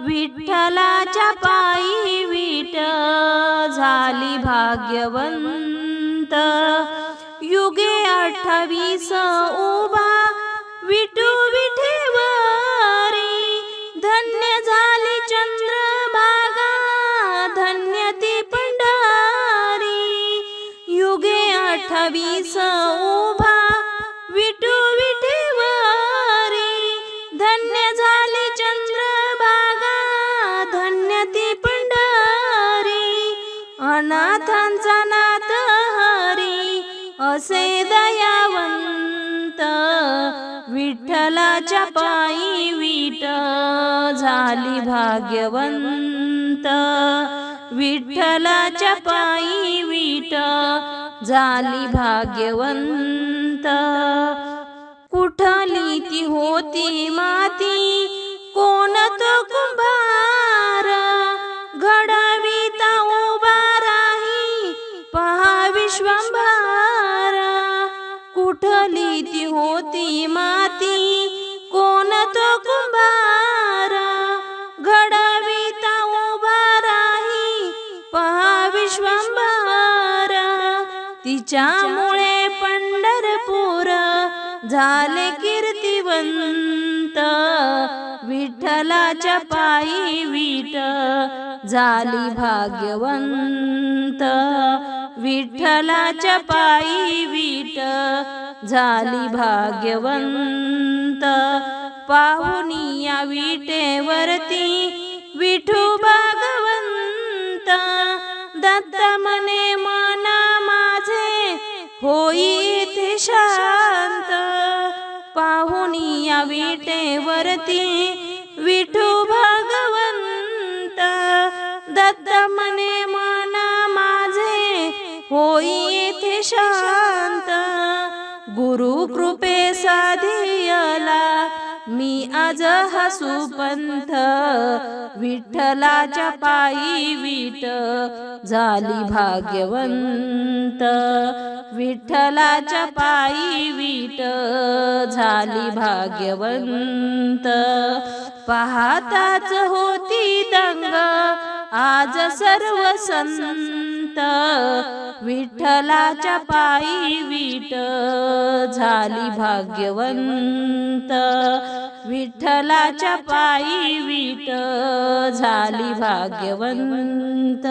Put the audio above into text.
विठ्ठलाच्या पायी विट झाली भाग्यवंत. युगे अठ्ठावीस उभा विठू विठेवरी. धन्य झाली चंद्रभागा धन्य ती पंढारी. युगे अठ्ठावीस असे दयावंत विठ्ठलाच्या पायी विट झाली भाग्यवंत. विठ्ठलाच्या पायी विट झाली भाग्यवंत. कुठली ती होत ती होती माती कोण तो कुंभार घडविता उभा राही पहा विश्वंभार तिच्यामुळे पंढरपूर झाले कीर्तिवंत. विठ्ठलाच्या पायी विट झाली भाग्यवंत. विठ्ठलाच्या पायी विट झाली भाग्यवंत. पाहुनी या विटेवरती विठू भागवंत. दत्त मने मना माझे होई शांत. पाहुनी या विटेवरती विठू भागवंत. दत्त मने मना माझे होई इथे शांत. गुरु कृपे साधियला. मी आज हसू पंथ. विठ्ठलाच्या पायी विट. झाली भाग्यवंत. विठ्ठलाच्या पायी विट. झाली भाग्यवंत. पाहताच होती दंग. आज सर्व संत विठ्ठलाच्या पायी विट झाली भाग्यवंत. विठ्ठलाच्या पायी विट झाली भाग्यवंत.